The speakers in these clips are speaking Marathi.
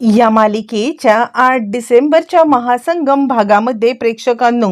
या मालिकेच्या आठ डिसेंबरच्या महासंगम भागामध्ये प्रेक्षकांनो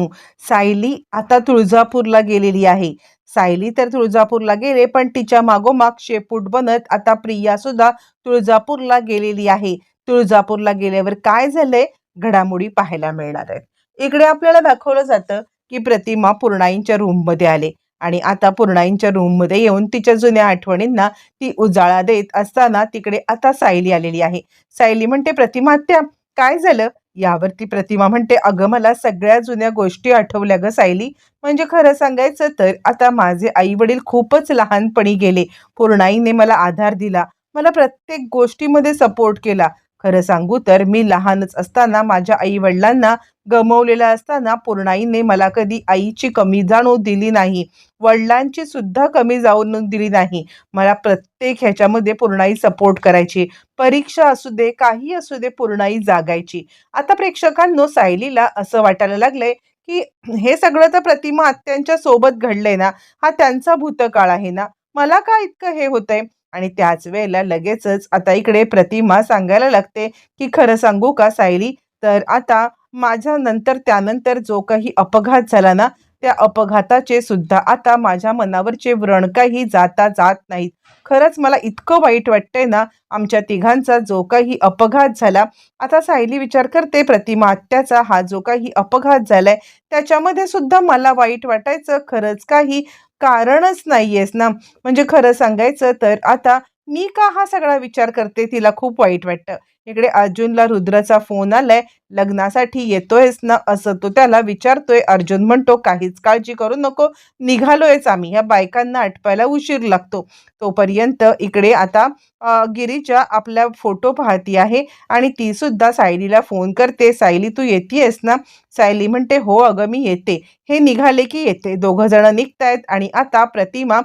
सायली आता तुळजापूरला गेलेली आहे. सायली तर तुळजापूरला गेले पण तिच्या मागोमाग शेपूट बनत आता प्रिया सुद्धा तुळजापूरला गेलेली आहे. तुळजापूरला गेल्यावर काय झालंय? घडामोडी पाहायला मिळणार आहेत. इकडे आपल्याला दाखवलं जातं की प्रतिमा पूर्णाईंच्या रूममध्ये आले. आणि आता पूर्णाईंच्या रूममध्ये येऊन तिच्या जुन्या आठवणींना ती उजाळा देत असताना तिकडे आता सायली आलेली आहे. सायली म्हणते प्रतिमा आत्या काय झालं? यावरती प्रतिमा म्हणते अगं मला सगळ्या जुन्या गोष्टी आठवल्या ग सायली. म्हणजे खरं सांगायचं तर आता माझे आई वडील खूपच लहानपणी गेले. पूर्णाईने मला आधार दिला. मला प्रत्येक गोष्टीमध्ये सपोर्ट केला. खरं सांगू तर मी लहानच असताना माझ्या आई वडिलांना गमवलेलं असताना पूर्णाईने मला कधी आईची कमी जाणू दिली नाही. वडिलांची सुद्धा कमी जाऊन दिली नाही. मला प्रत्येक ह्याच्यामध्ये पूर्णाई सपोर्ट करायची. परीक्षा असू दे काही असू दे पूर्णाई जागायची. आता प्रेक्षकांनो सायलीला असं वाटायला लागलंय की हे सगळं तर प्रतिमा आत्यांच्या सोबत घडलंय ना? हा त्यांचा भूतकाळ आहे ना? मला का इतकं हे होतंय? आणि त्याच वेळेला लगेचच आता इकडे प्रतिमा सांगायला लागते की खरं सांगू का सायली? तर आता माझ्या नंतर त्यानंतर जो काही अपघात झाला ना त्या अपघाताचे सुद्धा आता माझ्या मनावरचे व्रण काही जाता जात नाहीत. खरंच मला इतकं वाईट वाटतंय ना आमच्या तिघांचा जो काही अपघात झाला. आता सायली विचार करते प्रतिमा आत्याचा हा जो काही अपघात झालाय त्याच्यामध्ये सुद्धा मला वाईट वाटायचं. खरंच काही कारणच नाहीयेस ना? म्हणजे खरं सांगायचं तर आता मी का हा सगळा विचार करते तिला खूप वाईट वाटतं. इकडे अर्जुनला रुद्राचा फोन आलाय. लग्नासाठी येतोयस ना असं तो त्याला विचारतोय. अर्जुन म्हणतो काहीच काळजी करू नको. निघालोयच आम्ही. ह्या बायकांना आटपायला उशीर लागतो. तोपर्यंत इकडे आता गिरीजा आपला फोटो पाहती आहे आणि ती सुद्धा सायलीला फोन करते. सायली तू येतेयस ना? सायली म्हणते हो अगं मी येते. हे निघाले की येते. दोघं जण निघतायत आणि आता प्रतिमा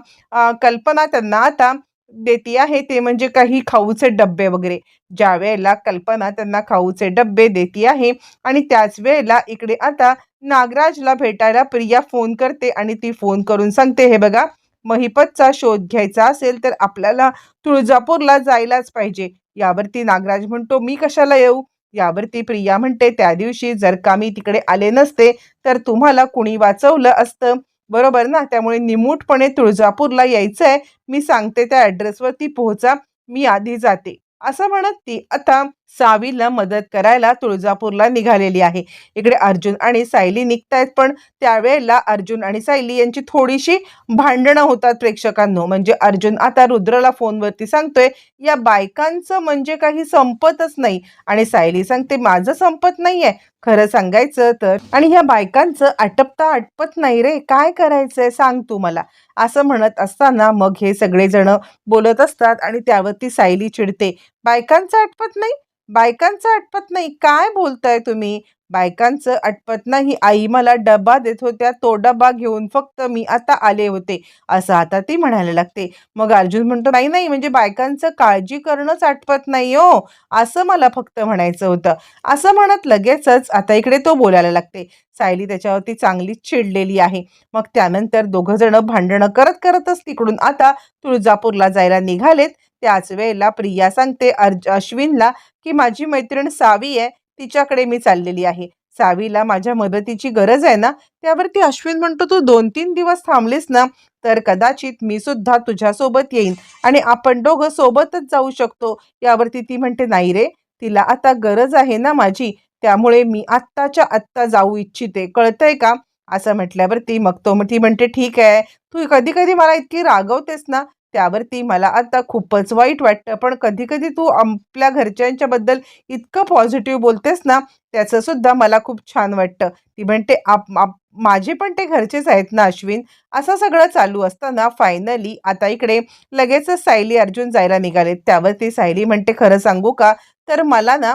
कल्पना त्यांना आता देती आहे ते म्हणजे काही खाऊचे डब्बे वगैरे. ज्या वेळेला कल्पना त्यांना खाऊचे डब्बे देती आहे आणि त्याच वेळेला इकडे आता नागराजला भेटायला प्रिया फोन करते आणि ती फोन करून सांगते हे बघा महिपतचा शोध घ्यायचा असेल तर आपल्याला तुळजापूरला जायलाच पाहिजे. यावरती नागराज म्हणतो मी कशाला येऊ? यावरती प्रिया म्हणते त्या दिवशी जर का मी तिकडे आले नसते तर तुम्हाला कुणी वाचवलं असतं? बरोबर ना? त्यामुळे निमूटपणे तुळजापूरला यायचंय. मी सांगते त्या ॲड्रेसवरती पोहोचा. मी आधी जाते. असं म्हणत ती. आता सावीला मदत करायला तुळजापूरला निघालेली आहे. इकडे अर्जुन आणि सायली निघतायत पण त्यावेळेला अर्जुन आणि सायली यांची थोडीशी भांडणं होतात प्रेक्षकांनो. म्हणजे अर्जुन आता रुद्रला फोनवरती सांगतोय या बायकांचं म्हणजे काही संपतच नाही. आणि सायली सांगते माझं संपत नाहीये. खरं सांगायचं तर आणि ह्या बायकांचं आटपता आटपत नाही रे काय करायचंय सांग तू मला. असं म्हणत असताना मग हे सगळेजण बोलत असतात आणि त्यावरती सायली चिडते. बायकांचं आटपत नाही. बायकांचं आटपत नाही. काय बोलताय तुम्ही? बायकांचं आटपत नाही. आई मला डबा देत होत्या. तो डबा घेऊन फक्त मी आता आले होते. असं आता ती म्हणायला लागते. मग अर्जुन म्हणतो नाही नाही म्हणजे बायकांचं काळजी करणंच आटपत नाही हो. असं मला फक्त म्हणायचं होतं. असं म्हणत लगेचच आता इकडे तो बोलायला लागते. सायली त्याच्यावरती चांगलीच चिडलेली आहे. मग त्यानंतर दोघं जण भांडणं करत करतच तिकडून आता तुळजापूरला जायला निघालेत. त्याच वेळेला प्रिया सांगते अर्ज अश्विनला की माझी मैत्रीण सावी आहे तिच्याकडे मी चाललेली आहे. सावीला माझ्या मदतीची गरज आहे ना त्यावरती अश्विन म्हणतो तू दोन तीन दिवस थांबलीस ना तर कदाचित मी सुद्धा तुझ्यासोबत येईन आणि आपण दोघं सोबतच जाऊ शकतो. यावरती ती म्हणते नाही रे तिला आता गरज आहे ना माझी त्यामुळे मी आत्ताच्या आत्ता जाऊ इच्छिते. कळतंय का? असं म्हटल्यावरती मग तो ती म्हणते ठीक आहे. तू कधी कधी मला इतकी रागवतेस ना त्यावरती मला आता खूपच वाईट वाटतं. पण कधी कधी तू आपल्या घरच्यांच्याबद्दल इतकं पॉझिटिव्ह बोलतेस ना त्याचं सुद्धा मला खूप छान वाटतं. ती म्हणते आप आप- माझे पण ते घरचेच आहेत ना अश्विन. असं सगळं चालू असताना फायनली आता इकडे लगेचच सायली अर्जुन जायला निघाले त्यावरती सायली म्हणते खरं सांगू का? तर मला ना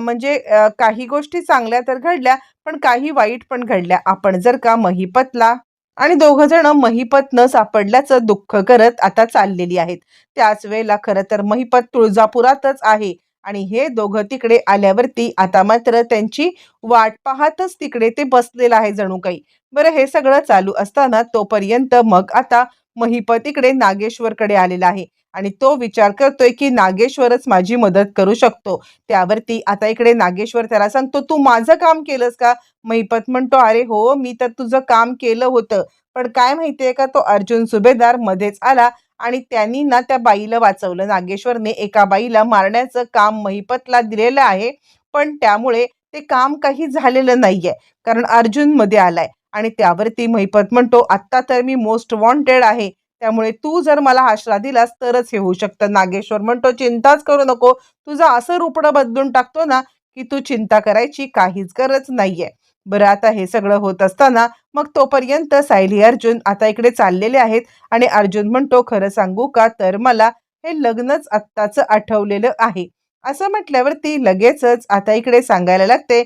म्हणजे काही गोष्टी चांगल्या तर घडल्या पण काही वाईट पण घडल्या. आपण जर का महिपतला आणि दोघं जण महिपत न सापडल्याचं दुःख करत आता चाललेली आहेत. त्याच वेळेला खरं तर महिपत तुळजापुरातच आहे आणि हे दोघं तिकडे आल्यावरती आता मात्र त्यांची वाट पाहतच तिकडे ते बसलेलं आहे जणू काही. बरं हे सगळं चालू असताना तोपर्यंत मग आता महिपत इकडे नागेश्वरकडे आलेला आहे. आणि तो विचार करतोय की नागेश्वरच माझी मदत करू शकतो. त्यावरती आता इकडे नागेश्वर त्याला सांगतो तू माझं काम केलंस का? महिपत म्हणतो अरे हो मी तर तुझं काम केलं होतं. पण काय माहितीये का तो अर्जुन सुभेदार मध्येच आला आणि त्यांनी ना त्या बाईला वाचवलं. नागेश्वरने एका बाईला मारण्याचं काम महिपतला दिलेलं आहे पण त्यामुळे ते काम काही झालेलं नाहीये कारण अर्जुनमध्ये आलाय. आणि त्यावरती महिपत म्हणतो आत्ता तर मी मोस्ट वॉन्टेड आहे. त्यामुळे तू जर मला आश्रा दिलास तरच हे होऊ शकतं. नागेश्वर म्हणतो चिंताच करू नको. तुझं असं रुपडं बदलून टाकतो ना की तू चिंता करायची काहीच गरज नाहीये. बरं आता हे सगळं होत असताना मग तोपर्यंत सायली अर्जुन आता इकडे चाललेले आहेत आणि अर्जुन म्हणतो खरं सांगू का? तर मला हे लग्नच आत्ताचं आठवलेलं आहे. असं म्हटल्यावर ती लगेचच आता इकडे सांगायला लागते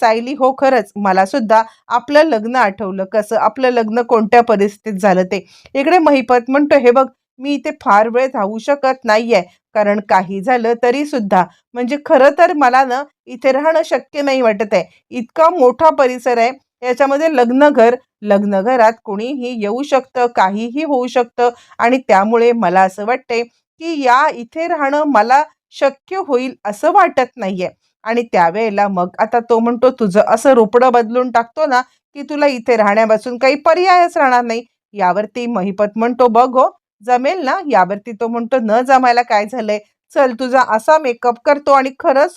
सायली हो खरंच. मला सुद्धा आपलं लग्न आठवलं. कसं आपलं लग्न कोणत्या परिस्थितीत झालं ते. इकडे महिपत म्हणतो हे बघ मी इथे फार वेळ राहू शकत नाहीये. कारण काही झालं तरी सुद्धा. म्हणजे खरं तर मला ना इथे राहणं शक्य नाही वाटत आहे. इतका मोठा परिसर आहे. याच्यामध्ये लग्नघर लग्नघरात कोणीही येऊ शकतं काहीही होऊ शकतं. आणि त्यामुळे मला असं वाटते की या इथे राहणं मला शक्य होईल असं वाटत नाहीये. आणि त्यावेळेला मग आता तो म्हणतो तुझं असं रोपडं बदलून टाकतो ना की तुला इथे राहण्यापासून काही पर्यायच राहणार नाही. यावरती महिपत म्हणतो बघ हो जमेल ना? यावरती तो म्हणतो न जमायला काय झालंय? चल तुझा असा मेकअप करतो आणि खरंच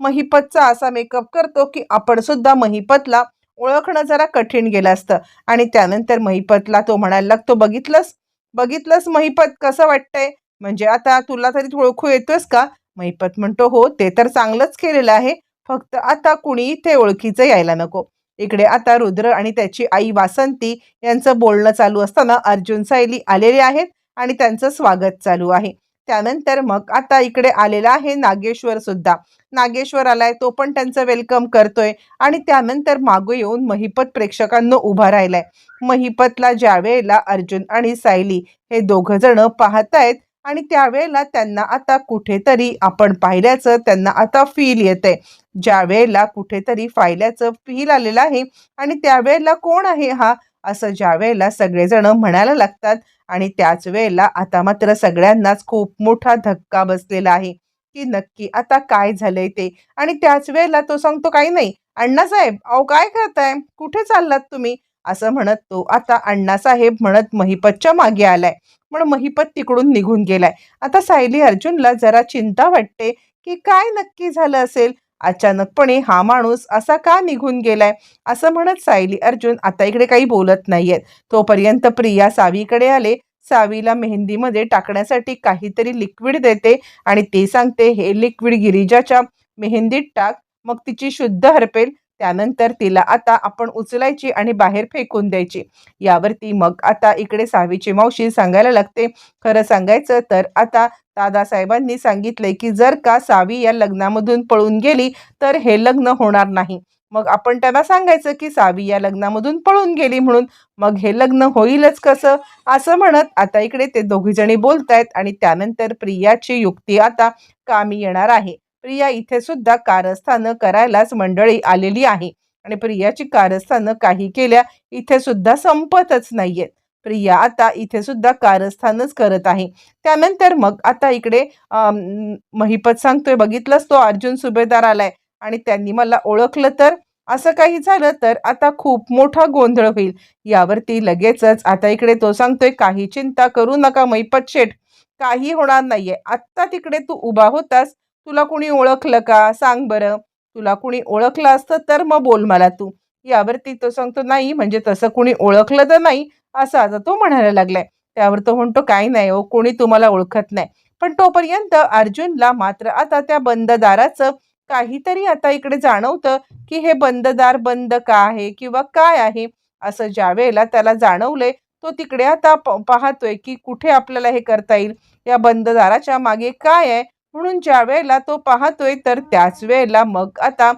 महिपतचा असा मेकअप करतो की आपण सुद्धा महिपतला ओळखणं जरा कठीण गेलं असतं. आणि त्यानंतर महिपतला तो म्हणायला लागतो बघितलंस? बघितलंस महिपत? कसं वाटतंय? म्हणजे आता तुला तरी ओळखू येतोस का? महिपत म्हणतो हो ते तर चांगलंच केलेलं आहे. फक्त आता कुणी इथे ओळखीचं यायला नको. इकडे आता रुद्र आणि त्याची आई वासंती यांचं बोलणं चालू असताना अर्जुन सायली आलेले आहेत आणि त्यांचं स्वागत चालू आहे. त्यानंतर मग आता इकडे आलेला आहे नागेश्वर सुद्धा. नागेश्वर आलाय तो पण त्यांचं वेलकम करतोय आणि त्यानंतर मागं येऊन महिपत प्रेक्षकांना उभा राहिलाय. महिपतला ज्या वेळेला अर्जुन आणि सायली हे दोघ जण पाहतायत आणि त्यावेळेला त्यांना आता कुठेतरी आपण पाहिल्याचं त्यांना आता फील येतंय. ज्या वेळेला कुठेतरी पाहिल्याचं फील आलेलं आहे आणि त्यावेळेला कोण आहे हा? असं ज्या वेळेला सगळेजण म्हणायला लागतात आणि त्याच वेळेला आता मात्र सगळ्यांनाच खूप मोठा धक्का बसलेला आहे की नक्की आता काय झालंय ते? आणि त्याच वेळेला तो सांगतो काही नाही अण्णासाहेब अहो काय करताय? कुठे चाललात तुम्ही? असं म्हणत तो. आता अण्णासाहेब म्हणत महिपतच्या मागे आलाय. म्हणून महिपत तिकडून निघून गेलाय. आता सायली अर्जुनला जरा चिंता वाटते की काय नक्की झालं असेल? अचानकपणे हा माणूस असा का निघून गेलाय? असं म्हणत सायली अर्जुन आता इकडे काही बोलत नाहीयेत. तोपर्यंत प्रिया सावीकडे आले. सावीला मेहंदीमध्ये टाकण्यासाठी काहीतरी लिक्विड देते आणि ते सांगते हे लिक्विड गिरिजाच्या मेहंदीत टाक. मग तिची शुद्ध हरपेल. त्यानंतर तिला आता आपण उचलायची आणि बाहेर फेकून द्यायची. यावरती मग आता इकडे सावीची मावशी सांगायला लागते. खरं सांगायचं तर आता दादासाहेबांनी सांगितलंय की जर का सावी या लग्नामधून पळून गेली तर हे लग्न होणार नाही. मग आपण त्यांना सांगायचं की सावी या लग्नामधून पळून गेली म्हणून मग हे लग्न होईलच कसं? असं म्हणत आता इकडे ते दोघीजणी बोलतायत आणि त्यानंतर प्रियाची युक्ती आता कामी येणार आहे. प्रिया इथे सुद्धा कारस्थानं करायलाच मंडळी आलेली आहे. आणि प्रियाची कारस्थानं काही केल्या इथे सुद्धा संपतच नाहीयेत. प्रिया आता इथे सुद्धा कारस्थानच करत आहे. त्यानंतर मग आता इकडे महिपत सांगतोय बघितलंच तो अर्जुन सुभेदार आलाय आणि त्यांनी मला ओळखलं तर? असं काही झालं तर आता खूप मोठा गोंधळ होईल. यावरती लगेचच आता इकडे तो सांगतोय काही चिंता करू नका महिपत शेठ. काही होणार नाहीये. आत्ता तिकडे तू उभा होतास तुला कुणी ओळखलं का? सांग बरं. तुला कुणी ओळखलं असतं तर मग बोल मला तू. यावरती तो सांगतो नाही म्हणजे तसं कुणी ओळखलं तर नाही असं आता तो म्हणायला लागलाय. त्यावर तो म्हणतो काही नाही हो कोणी तुम्हाला ओळखत नाही. पण तोपर्यंत अर्जुनला मात्र आता त्या बंद दाराचं काहीतरी आता इकडे जाणवतं की हे बंद दार बंद का आहे किंवा काय आहे असं ज्या वेळेला त्याला जाणवलंय तो तिकडे आता प- पाहतोय की कुठे आपल्याला हे करता येईल या बंद दाराच्या मागे काय आहे म्हणून ज्या वेळेला तो पाहतोय तर त्याच वेळेला मग आता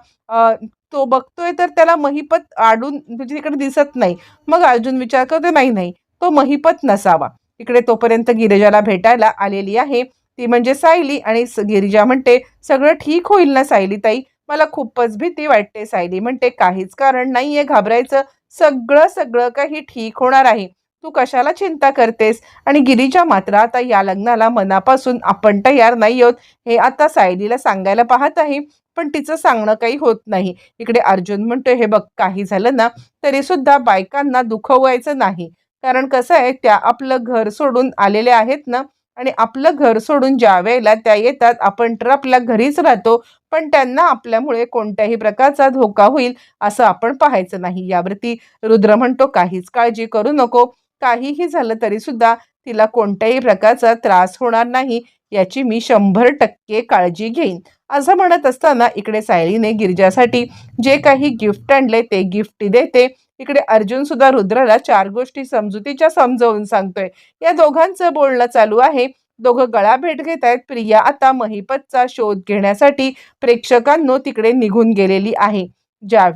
तो बघतोय तर त्याला महिपत आडून म्हणजे तिकडे दिसत नाही. मग अर्जुन विचार करतो नाही नाही तो महिपत नसावा. इकडे तोपर्यंत गिरिजाला भेटायला आलेली आहे. ती म्हणजे सायली आणि स- गिरिजा म्हणते सगळं ठीक होईल ना सायली ताई? मला खूपच भीती वाटते सायली. म्हणते काहीच कारण नाहीये घाबरायचं. सगळं सगळं काही ठीक होणार आहे. तू कशाला चिंता करतेस? आणि गिरीजा मात्र आता या लग्नाला मनापासून आपण तयार नाही आहोत. हे आता सायलीला सांगायला पाहत आहे. पण तिचं सांगणं काही होत नाही. इकडे अर्जुन म्हणतोय हे बघ काही झालं ना तरी सुद्धा बायकांना दुखवायचं नाही. कारण कसं आहे त्या आपलं घर सोडून आलेल्या आहेत ना आणि आपलं घर सोडून ज्या वेळेला त्या येतात आपण तर आपल्या घरीच राहतो. पण त्यांना आपल्यामुळे कोणत्याही प्रकारचा धोका होईल असं आपण पाहायचं नाही. यावरती रुद्र म्हणतो काहीच काळजी करू नको. काहीही झालं तरी सुद्धा तिला कोणत्याही प्रकारचा त्रास होणार नाही याची मी शंभर टक्के काळजी घेईन. असं म्हणत असताना इकडे सायलीने गिरजासाठी जे काही गिफ्ट आणले ते गिफ्ट देते. इकडे अर्जुन सुद्धा रुद्राला चार गोष्टी समजुतीच्या समजावून सांगतोय. या दोघांचं बोलणं चालू आहे. दोघं गळा भेट घेत आहेत. प्रिया आता महिपतचा शोध घेण्यासाठी प्रेक्षकांनो तिकडे निघून गेलेली आहे. ज्या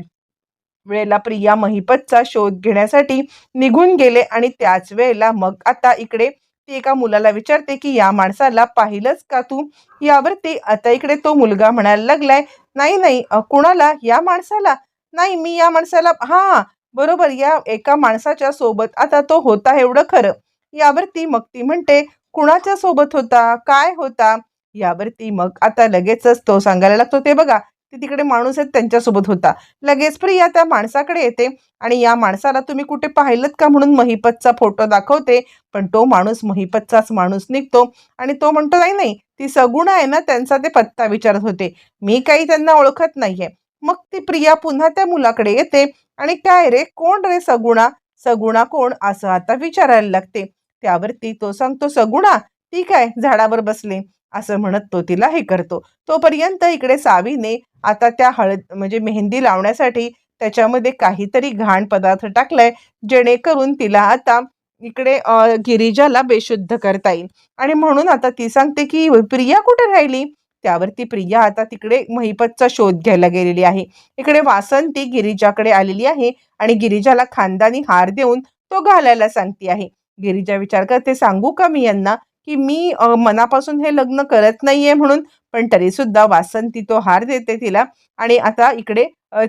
वेळेला प्रिया महिपतचा शोध घेण्यासाठी निघून गेले आणि त्याच वेळेला मग आता इकडे ती एका मुलाला विचारते की या माणसाला पाहिलंच का तू? यावरती आता इकडे तो मुलगा म्हणायला लागलाय नाही नाही कुणाला? या माणसाला? नाही मी या माणसाला हा बरोबर या एका माणसाच्या सोबत आता तो होता एवढं खरं. यावरती मग ती म्हणते कुणाच्या सोबत होता? काय होता? यावरती मग आता लगेचच तो सांगायला लागतो ते बघा ती तिकडे माणूस आहेत त्यांच्यासोबत होता. लगेच प्रिया त्या माणसाकडे येते आणि या माणसाला तुम्ही कुठे पाहिलं का म्हणून महिपतचा फोटो दाखवते. पण तो माणूस महिपतचाच माणूस निघतो आणि तो म्हणतो नाही नाही ती सगुण आहे ना त्यांचा ते पत्ता विचारत होते. मी काही त्यांना ओळखत नाहीये. मग ती प्रिया पुन्हा त्या मुलाकडे येते आणि काय रे कोण रे सगुणा? सगुणा कोण? असं आता विचारायला लागते. त्यावरती तो सांगतो सगुणा ती काय झाडावर बसले? असं म्हणत तो तिला हे करतो. तोपर्यंत इकडे सावीने आता त्या हळद म्हणजे मेहंदी लावण्यासाठी त्याच्यामध्ये काहीतरी घाण पदार्थ टाकलाय जेणेकरून तिला आता इकडे गिरिजाला बेशुद्ध करता येईल. आणि म्हणून आता ती सांगते की प्रिया कुठे राहिली? त्यावरती प्रिया आता तिकडे महिपतचा शोध घ्यायला गेलेली आहे. इकडे वासंती गिरिजाकडे आलेली आहे आणि गिरिजाला खानदानी हार देऊन तो घालायला सांगते आहे. गिरिजा विचार करते सांगू का मी यांना? की मी मनापासून हे लग्न करत नाहीये म्हणून पण तरी सुद्धा वासंती तो हार देते तिला. आणि आता इकडे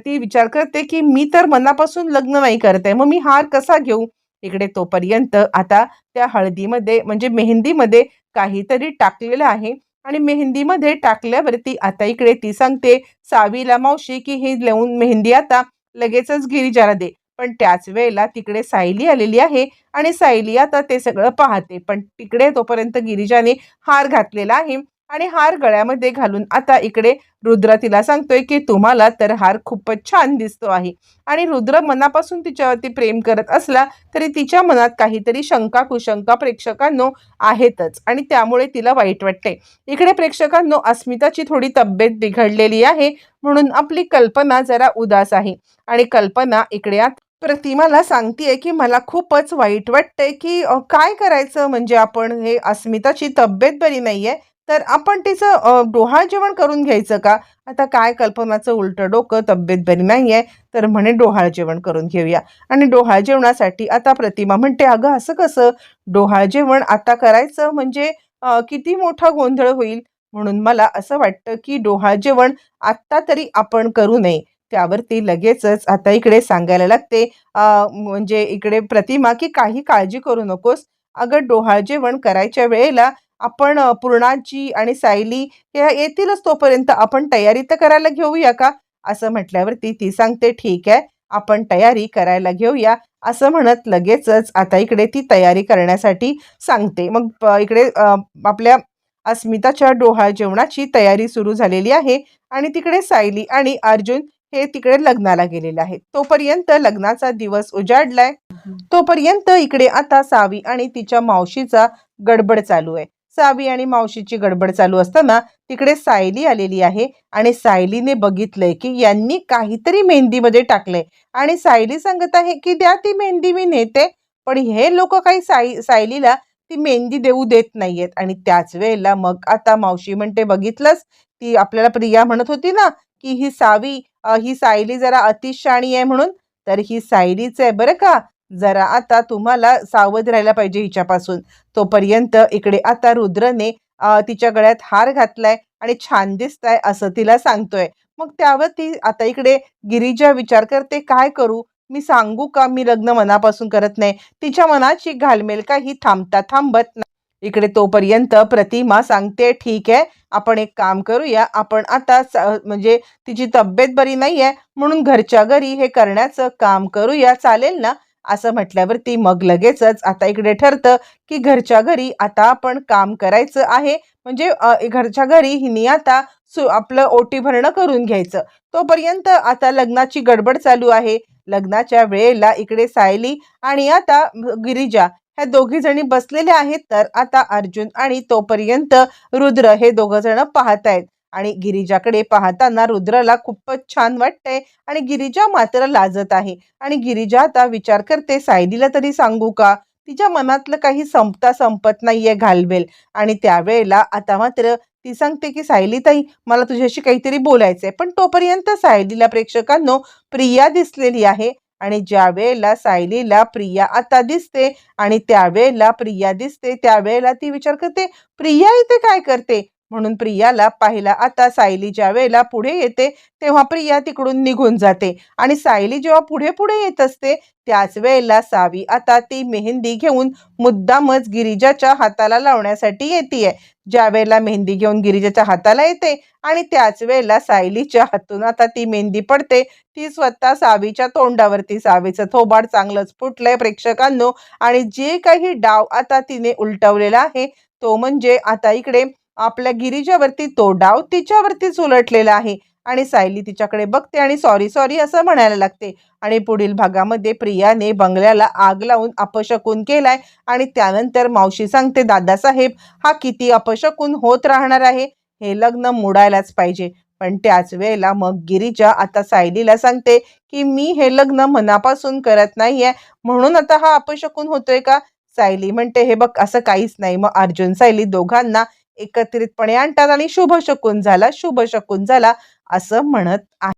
ती विचार करते की मी तर मनापासून लग्न नाही करते मग मी हार कसा घेऊ? इकडे तोपर्यंत आता त्या हळदीमध्ये म्हणजे मेहंदीमध्ये काहीतरी टाकलेलं आहे. आणि मेहंदीमध्ये टाकल्यावरती आता इकडे ती सांगते सावीला मावशी की ही लावून मेहंदी आता लगेचच गिरिजाला दे. पण त्याच वेळेला तिकडे सायली आलेली आहे आणि सायली आता ते सगळं पाहते. पण तिकडे तोपर्यंत गिरिजाने हार घातलेला आहे आणि हार गळ्यामध्ये घालून आता इकडे रुद्र तिला सांगतोय की तुम्हाला तर हार खूपच छान दिसतो आहे. आणि रुद्र मनापासून तिच्यावरती प्रेम करत असला तरी तिच्या मनात काहीतरी शंका कुशंका प्रेक्षकांनो आहेतच आणि त्यामुळे तिला वाईट वाटते. इकडे प्रेक्षकांनो अस्मिताची थोडी तब्येत बिघडलेली आहे म्हणून आपली कल्पना जरा उदास आहे आणि कल्पना इकडे आत प्रतिमाला सांगतेय की मला खूपच वाईट वाटतंय की काय करायचं? म्हणजे आपण हे अस्मिताची तब्येत बरी नाहीये तर आपण तिचं डोहाळ जेवण करून घ्यायचं का? आता काय कल्पनाचं उलटं डोकं तब्येत बरी नाहीये तर म्हणे डोहाळ जेवण करून घेऊया. आणि डोहाळ जेवणासाठी आता प्रतिमा म्हणते अगं असं कसं? डोहाळ जेवण आता करायचं म्हणजे किती मोठा गोंधळ होईल? म्हणून मला असं वाटतं की डोहाळ जेवण आत्ता तरी आपण करू नये. त्यावरती लगेचच आता इकडे सांगायला लागते म्हणजे इकडे प्रतिमा की काही काळजी करू नकोस. अगं डोहाळ जेवण करायच्या वेळेला आपण अ, पूर्णाजी आणि सायली या येतीलच तोपर्यंत. आपण तयारी तर करायला घेऊया का? असं म्हटल्यावरती ती सांगते ठीक आहे आपण तयारी करायला घेऊया. असं म्हणत लगेचच आता इकडे ती तयारी करण्यासाठी सांगते. मग इकडे आपल्या अस्मिताच्या डोहाळ जेवणाची तयारी सुरू झालेली आहे आणि तिकडे सायली आणि अर्जुन हे तिकडे लग्नाला गेलेले आहेत. तोपर्यंत लग्नाचा दिवस उजाडलाय. तोपर्यंत इकडे आता सावी आणि तिच्या मावशीचा गडबड चालू आहे. सावी आणि मावशीची गडबड चालू असताना तिकडे सायली आलेली आहे आणि सायलीने बघितलंय की यांनी काहीतरी मेहंदीमध्ये टाकलंय. आणि सायली सांगत आहे की द्या ती मेहंदी मी नेते. पण हे लोक काही साई सायलीला ती मेहंदी देऊ देत नाहीयेत. आणि त्याच वेळेला मग आता मावशी म्हणते बघितलंच ती आपल्याला प्रिया म्हणत होती ना की ही सावी ही सायली जरा अतिशाणी आहे म्हणून तर ही सायलीच आहे बरं का. जरा आता तुम्हाला सावध राहायला पाहिजे हिच्यापासून. तोपर्यंत इकडे आता रुद्रने तिच्या गळ्यात हार घातलाय आणि छान दिसताय असं तिला सांगतोय. मग त्यावर ती आता इकडे गिरीजा विचार करते काय करू? मी सांगू का? मी लग्न मनापासून करत नाही. तिच्या मनाची घालमेल काही थांबता थांबत नाही इकडे तोपर्यंत प्रतिमा सांगते ठीक आहे आपण एक काम करूया आपण आता स- म्हणजे तिची तब्येत बरी नाही आहे म्हणून घरच्या घरी हे करण्याचं काम करूया चालेल ना? असं म्हटल्यावरती मग लगेचच आता इकडे ठरतं की घरच्या घरी आता आपण काम करायचं आहे. म्हणजे घरच्या घरी हिने आता सु आपलं ओटी भरणं करून घ्यायचं. तोपर्यंत आता लग्नाची गडबड चालू आहे. लग्नाच्या वेळेला इकडे सायली आणि आता गिरिजा ह्या दोघी जणी बसलेल्या आहेत तर आता अर्जुन आणि तोपर्यंत रुद्र हे दोघं जण पाहत आहेत. आणि गिरिजाकडे पाहताना रुद्रला खूपच छान वाटतंय आणि गिरिजा मात्र लाजत आहे. आणि गिरिजा आता विचार करते सायलीला तरी सांगू का? तिच्या मनातलं काही संपता संपत नाहीये घालवेल आणि त्यावेळेला आता मात्र ती सांगते की सायली ताई मला तुझ्याशी काहीतरी बोलायचंय. पण तोपर्यंत सायलीला प्रेक्षकांनो प्रिया दिसलेली आहे. आणि ज्या वेळेला सायलीला प्रिया आता दिसते आणि त्यावेळेला प्रिया दिसते त्यावेळेला ती विचार करते प्रिया इथे काय करते? म्हणून प्रियाला पाहिला आता सायली ज्या वेळेला पुढे येते तेव्हा प्रिया तिकडून निघून जाते. आणि सायली जेव्हा पुढे पुढे येत असते त्याच वेळेला सावी आता ती मेहंदी घेऊन मुद्दामच गिरिजाच्या हाताला लावण्यासाठी येते ज्या वेळेला मेहंदी घेऊन गिरिजाच्या हाताला येते आणि त्याच वेळेला सायलीच्या हातून आता ती मेहंदी पडते ती स्वतः सावीच्या तोंडावरती सावीचं थोबाड चांगलंच फुटलंय प्रेक्षकांनो. आणि जे काही डाव आता तिने उलटवलेला आहे तो म्हणजे आता इकडे आपल्या गिरीजावरती तो डाव तिच्यावरतीच उलटलेला आहे. आणि सायली तिच्याकडे बघते आणि सॉरी सॉरी असं म्हणायला लागते. आणि पुढील भागामध्ये प्रियाने बंगल्याला आग लावून अपशकून केलाय. आणि त्यानंतर मावशी सांगते दादासाहेब हा किती अपशकून होत राहणार आहे? हे लग्न मोडायलाच पाहिजे. पण त्याच वेळेला मग गिरीजा आता सायलीला सांगते की मी हे लग्न मनापासून करत नाहीये. म्हणून आता हा अपशकून होतोय का? सायली म्हणते हे बघ असं काहीच नाही. मग अर्जुन सायली दोघांना एकत्रितपणे आणतात आणि शुभ शकून झाला शुभ शकून झाला असं म्हणत आहे.